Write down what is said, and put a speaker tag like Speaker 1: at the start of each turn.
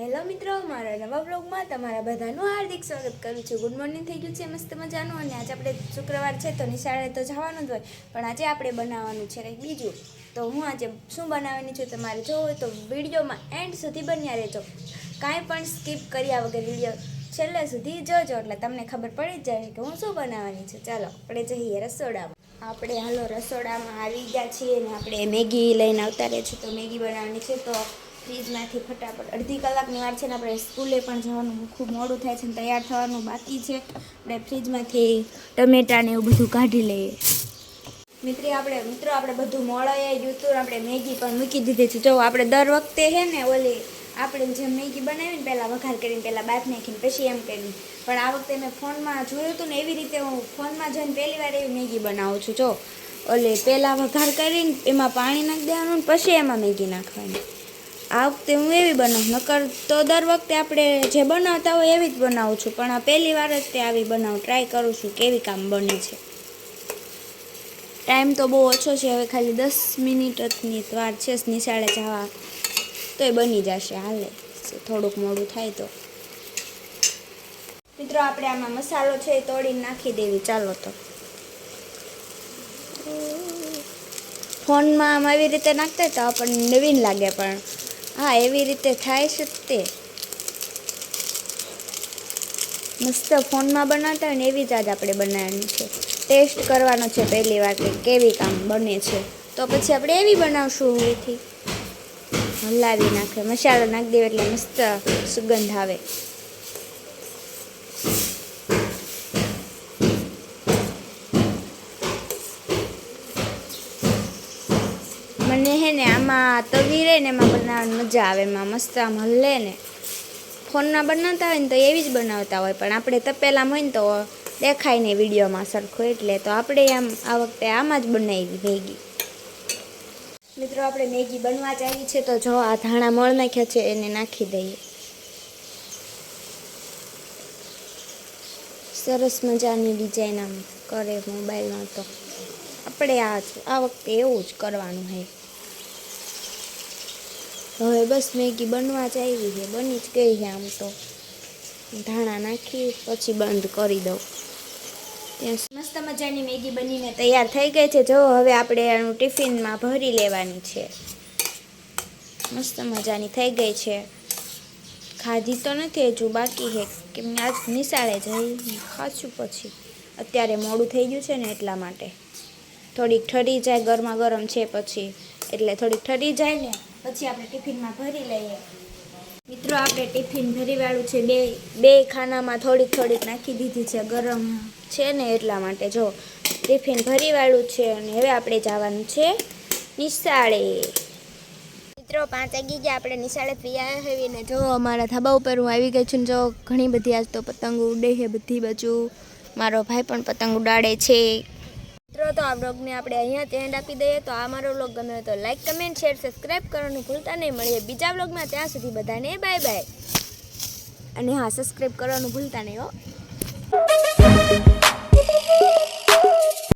Speaker 1: Hello મિત્રો, મારા નવા બ્લોગમાં તમારા બધાનું હાર્દિક સ્વાગત કરું છું. ગુડ મોર્નિંગ થઈ ગયું છે, મસ્ત મજાનું. અને આજે આપણે શુક્રવાર છે તો નિશાળે તો જવાનું જ હોય, પણ આજે આપણે બનાવવાનું છે કંઈક બીજું. તો હું આજે શું બનાવવાની છું તમારે જોવું હોય તો વિડીયોમાં એન્ડ સુધી બન્યા રહેજો. કાંઈ પણ સ્કીપ કર્યા વગર વીડિયો છેલ્લે સુધી જોજો, એટલે તમને ખબર પડી જ જાય કે હું શું બનાવવાની છું. ચાલો, આપણે જઈએ રસોડામાં. આપણે હાલો રસોડામાં આવી ગયા છીએ અને આપણે મેગી લઈને આવતા રહે છે તો મેગી બનાવવાની છે તો ફ્રીજમાંથી ફટાફટ અડધી કલાકની વાર છે ને આપણે સ્કૂલે પણ જવાનું ખૂબ મોડું થાય છે ને તૈયાર થવાનું બાકી છે. આપણે ફ્રીજમાંથી ટમેટા ને એવું બધું કાઢી લઈએ. મિત્રી આપણે, મિત્રો આપણે બધું મળાઈ ગયું હતું આપણે મેગી પણ મૂકી દીધી છે. જો આપણે દર વખતે છે ને ઓલી આપણે જે મેગી બનાવીને પહેલાં વઘાર કરીને, પહેલાં બાફ નાખીને, પછી એમ કરીને. પણ આ વખતે મેં ફોનમાં જોયું હતું ને એવી રીતે હું ફોનમાં જઈને પહેલી વાર એવી મેગી બનાવું છું. જો, ઓલે પહેલાં વઘાર કરીને એમાં પાણી નાખી દેવાનું પછી એમાં મેગી નાખવાની. આ વખતે હું એવી બનાવું. નકર તો દર વખતે આપણે જે બનાવતા હોય એવી જ બનાવું છું. પણ આ પહેલી વાર જ તે આવી બનાવું ટ્રાય કરું છું કેવી કામ બને છે. ટાઈમ તો બહુ ઓછો છે. હવે ખાલી દસ મિનિટની વાર છે. નિશાળે જવા. તોય બની જશે હાલે. થોડુંક મોડું થાય તો. મિત્રો, આપણે આમાં મસાલો છે એ તોડીને નાખી દેવી. ચાલો તો. ફોનમાં આમ આવી રીતે નાખતા તો આપણને નવીન લાગે પણ. હા, એવી રીતે થાય છે તે. મસ્ત ફોનમાં બનાવતા હોય ને એવી જ આપણે બનાવવાની છે. ટેસ્ટ કરવાનો છે પહેલી વાર કે કેવી કામ બને છે. તો પછી આપણે એવી બનાવશું એથી હલાવી નાખે, મસાલો નાખી દેવો એટલે મસ્ત સુગંધ આવે. મને હે ને આમાં તવી રહે ને એમાં બનાવવાની મજા આવે, એમાં મસ્ત આમ હલે ને. ફોનમાં બનાવતા હોય ને તો એવી જ બનાવતા હોય, પણ આપણે તપેલામાં હોય ને તો દેખાય ને વિડીયોમાં સરખું, એટલે તો આપણે આમ આ વખતે આમાં જ બનાવી મેગી. મિત્રો, આપણે મેગી બનવા જ આવી છે, તો જો આ ધાણા મળ નાખ્યા છે, એને નાખી દઈએ. સરસ મજાની ડિઝાઇન આમ કરે મોબાઈલમાં તો. આપણે આ આ વખતે એવું જ કરવાનું છે હવે બસ મેગી બનવા જ આવી છે. બની જ ગઈ છે આમ તો. ધાણા નાખી, પછી બંધ કરી દઉં. ત્યાં મસ્ત મજાની મેગી બનીને તૈયાર થઈ ગઈ છે. જો, હવે આપણે એનું ટિફિનમાં ભરી લેવાની છે. મસ્ત મજાની થઈ ગઈ છે. ખાધી તો નથી હજુ બાકી છે. કેમ આજ નિશાળે જઈ ખાશું પછી. અત્યારે મોડું થઈ ગયું છે ને એટલા માટે. થોડીક ઠરી જાય, ગરમા ગરમ છે પછી. એટલે થોડીક ઠરી જાય ને પછી આપણે ટિફિનમાં ભરી લઈએ. મિત્રો, આપણે ટિફિન ભરી વાળું છે. બે બે ખાનામાં થોડીક થોડીક નાખી દીધી છે. ગરમ છે ને એટલા માટે. જો, ટિફિન ભરી વાળું છે અને હવે આપણે જવાનું છે નિશાળે. મિત્રો, પાંચ વાગી ગયા. આપણે નિશાળે પી આવ્યા હોઈએ ને જો અમારા ધાબા ઉપર હું આવી ગઈ છું ને જો ઘણી બધી આજ તો પતંગો ઉડે છે બધી બાજુ. મારો ભાઈ પણ પતંગ ઉડાડે છે. મિત્રો, તો આ બ્લોગને આપણે અહીંયા જ આપી દઈએ. તો આ મારો બ્લોગ ગમે તો લાઈક કમેન્ટ શેર સબસ્ક્રાઈબ કરવાનું ભૂલતા નહીં. મળીએ બીજા બ્લોગમાં ત્યાં સુધી બધાને બાય બાય અને હા સબસ્ક્રાઈબ કરવાનું ભૂલતા નહીં હો.